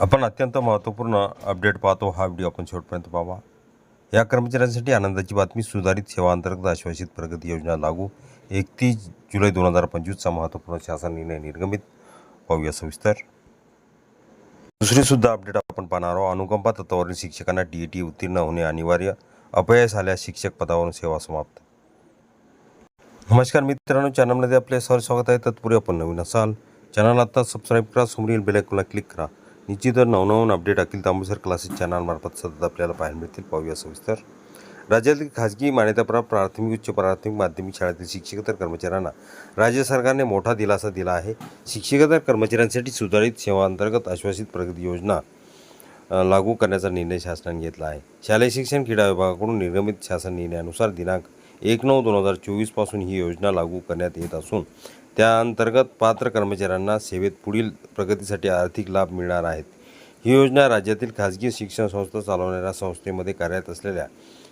आपण अत्यंत महत्त्वपूर्ण अपडेट पाहतो हा व्हिडिओ आपण शेवटपर्यंत पाहावा. या कर्मचाऱ्यांसाठी आनंदाची बातमी सुधारित सेवा अंतर्गत आश्वासित प्रगती योजना लागू एकतीस जुलै दोन हजार पंचवीसचा महत्त्वपूर्ण शासन निर्णय निर्गमित पाहूया सविस्तर. दुसरीसुद्धा अपडेट आपण पाहणार आहोत. अनुकंपा तत्वावरील शिक्षकांना टी ई टी उत्तीर्ण होणे अनिवार्य अपयश आल्यास शिक्षक पदावरून सेवा समाप्त. नमस्कार मित्रांनो चॅनलमध्ये आपले सर स्वागत आहे. तत्पूर्वी आपण नवीन असाल चॅनल आत्ता सबस्क्राईब करा समोरील बेलायकॉनला क्लिक करा. निश्चित नवनवन अपडेट अखिल तांबूसर क्लासेस चॅनलमार्फत सतत आपल्याला पाहायला मिळतील. पाहूया सविस्तर. राज्यातील खाजगी मान्यताप्राप्त प्राथमिक उच्च प्राथमिक माध्यमिक शाळेतील शिक्षकेतर कर्मचाऱ्यांना राज्य सरकारने मोठा दिलासा दिला आहे. शिक्षकेतर कर्मचाऱ्यांसाठी सुधारित सेवांतर्गत आश्वासित प्रगती योजना लागू करण्याचा निर्णय शासनाने घेतला आहे. शालेय शिक्षण क्रीडा विभागाकडून निर्गमित शासन निर्णयानुसार दिनांक एक नऊ दोन हजार चोवीसपासून ही योजना लागू करण्यात येत असून त्या अंतर्गत पात्र कर्मचाऱ्यांना सेवेत पुढील प्रगतीसाठी आर्थिक लाभ मिळणार आहेत. ही योजना राज्यातील खाजगी शिक्षण संस्था चालवणाऱ्या संस्थेमध्ये कार्यरत असलेल्या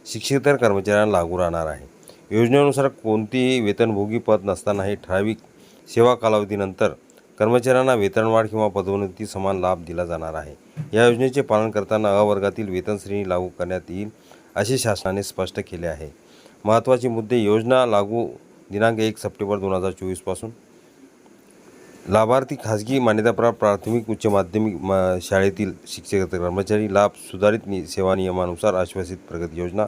शिक्षकेतर कर्मचाऱ्यांना लागू राहणार आहे. योजनेनुसार कोणतीही वेतनभोगी पद नसतानाही ठराविक सेवा कालावधीनंतर कर्मचाऱ्यांना वेतनवाढ किंवा पदोन्नती समान लाभ दिला जाणार आहे. या योजनेचे पालन करताना अवर्गातील वेतन श्रेणी लागू करण्यात येईल असे शासनाने स्पष्ट केले आहे. महत्त्वाचे मुद्दे योजना लागू दिनांक एक सप्टेंबर दोन हजार चोवीसपासून. लाभार्थी खाजगी मान्यताप्राप्त प्राथमिक उच्च माध्यमिक म- शाळेतील शिक्षक कर्मचारी लाभ सुधारित नि सेवा नियमानुसार आश्वासित प्रगती योजना.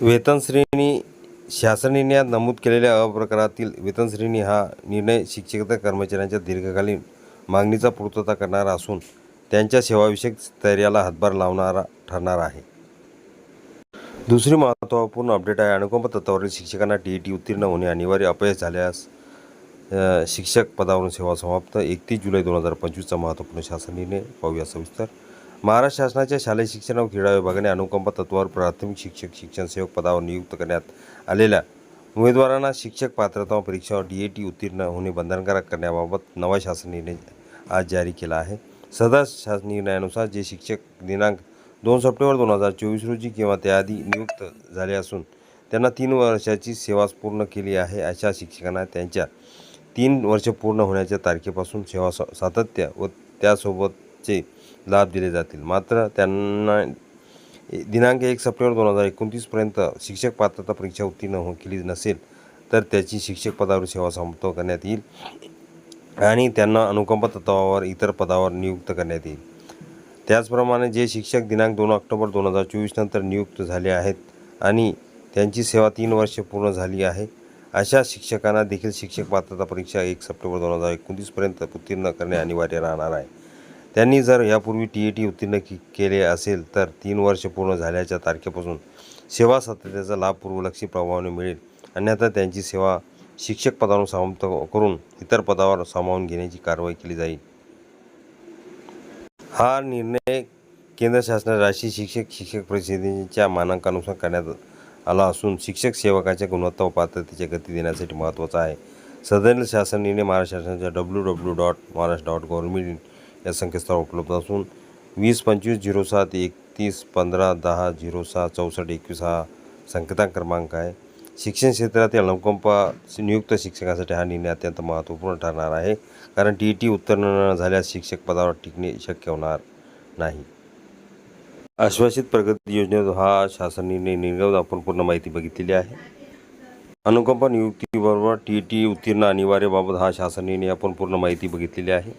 वेतन श्रेणी शासन निर्णयात नमूद केलेल्या अप्रकारातील वेतन श्रेणी हा निर्णय शिक्षकेतर कर्मचाऱ्यांच्या दीर्घकालीन मागणीचा पूर्तता करणारा असून त्यांच्या सेवाविषयक स्थैर्याला हातभार लावणारा ठरणार आहे. दुसरी महत्त्वपूर्ण अपडेट आहे. अनुकंप तत्वावरील शिक्षकांना टी ई टी उत्तीर्ण होणे अनिवार्य अपयश झाल्यास शिक्षक पदावरून सेवा समाप्त. एकतीस जुलै दोन हजार पंचवीसचा महत्त्वपूर्ण शासन निर्णय. पाहूया सविस्तर. महाराष्ट्र शासनाच्या शालेय शिक्षण व क्रीडा विभागाने अनुकंप तत्वावर प्राथमिक शिक्षक शिक्षण सेवक पदावर नियुक्त करण्यात आलेल्या उमेदवारांना शिक्षक पात्रता परीक्षावर डी ए टी उत्तीर्ण होणे बंधनकारक करण्याबाबत नवा शासन निर्णय आज जारी केला आहे. सदर शासन निर्णयानुसार जे शिक्षक दिनांक दोन सप्टेंबर दोन हजार चोवीस रोजी किंवा त्याआधी नियुक्त झाले असून त्यांना तीन वर्षाची सेवा पूर्ण केली आहे अशा शिक्षकांना त्यांच्या तीन वर्ष पूर्ण होण्याच्या तारखेपासून सेवा सातत्य व त्यासोबतचे लाभ दिले जातील. मात्र त्यांना दिनांक एक सप्टेंबर दोन हजार एकोणतीसपर्यंत शिक्षक पात्रता परीक्षा उत्तीर्ण हो केली नसेल तर त्याची शिक्षक पदावर सेवा समाप्त करण्यात येईल आणि त्यांना अनुकंप तत्वावर इतर पदावर नियुक्त करण्यात येईल. त्याचप्रमाणे जे शिक्षक दिनांक दोन ऑक्टोबर दोन हजार चोवीस नंतर नियुक्त झाले आहेत आणि त्यांची सेवा तीन वर्षे पूर्ण झाली आहे अशा शिक्षकांना देखील शिक्षक पात्रता परीक्षा एक सप्टेंबर दोन हजार एकोणतीसपर्यंत उत्तीर्ण करणे अनिवार्य राहणार आहे. त्यांनी जर यापूर्वी टी ई टी उत्तीर्ण के केले असेल तर तीन वर्ष पूर्ण झाल्याच्या तारखेपासून सेवा सातत्याचा लाभ पूर्वलक्षी प्रभावाने मिळेल. अन्यथा त्यांची सेवा शिक्षक पदावर समाप्त करून इतर पदावर सामावून घेण्याची कारवाई केली जाईल. हा निर्णय केंद्र शासनाच्या राष्ट्रीय शिक्षक शिक्षक परिषदेच्या मानांकानुसार करण्यात आला असून शिक्षक सेवकाच्या गुणवत्ता व पात्रतेच्या गती देण्यासाठी महत्त्वाचा आहे. सदरील शासन निर्णय महाराष्ट्र शासनाच्या W W dot Maharashtra dot government या संकेतस्थळावर उपलब्ध असून वीस पंचवीस झिरो सात एकतीस पंधरा दहा झिरो सहा चौसष्ट एकवीस हा संकेतांक क्रमांक आहे. शिक्षण क्षेत्रातील अनुकंपा नियुक्त शिक्षकासाठी हा निर्णय अत्यंत महत्त्वपूर्ण ठरणार आहे. कारण टी ई टी उत्तीर्ण न झाल्यास शिक्षक पदावर टिकणे शक्य होणार नाही. आश्वासित प्रगती योजनेत हा शासन निर्णय निर्गत आपण पूर्ण माहिती बघितलेली आहे. अनुकंपा नियुक्तीबरोबर टी ई टी उत्तीर्ण अनिवार्यबाबत हा शासन निर्णय आपण पूर्ण माहिती बघितलेली आहे.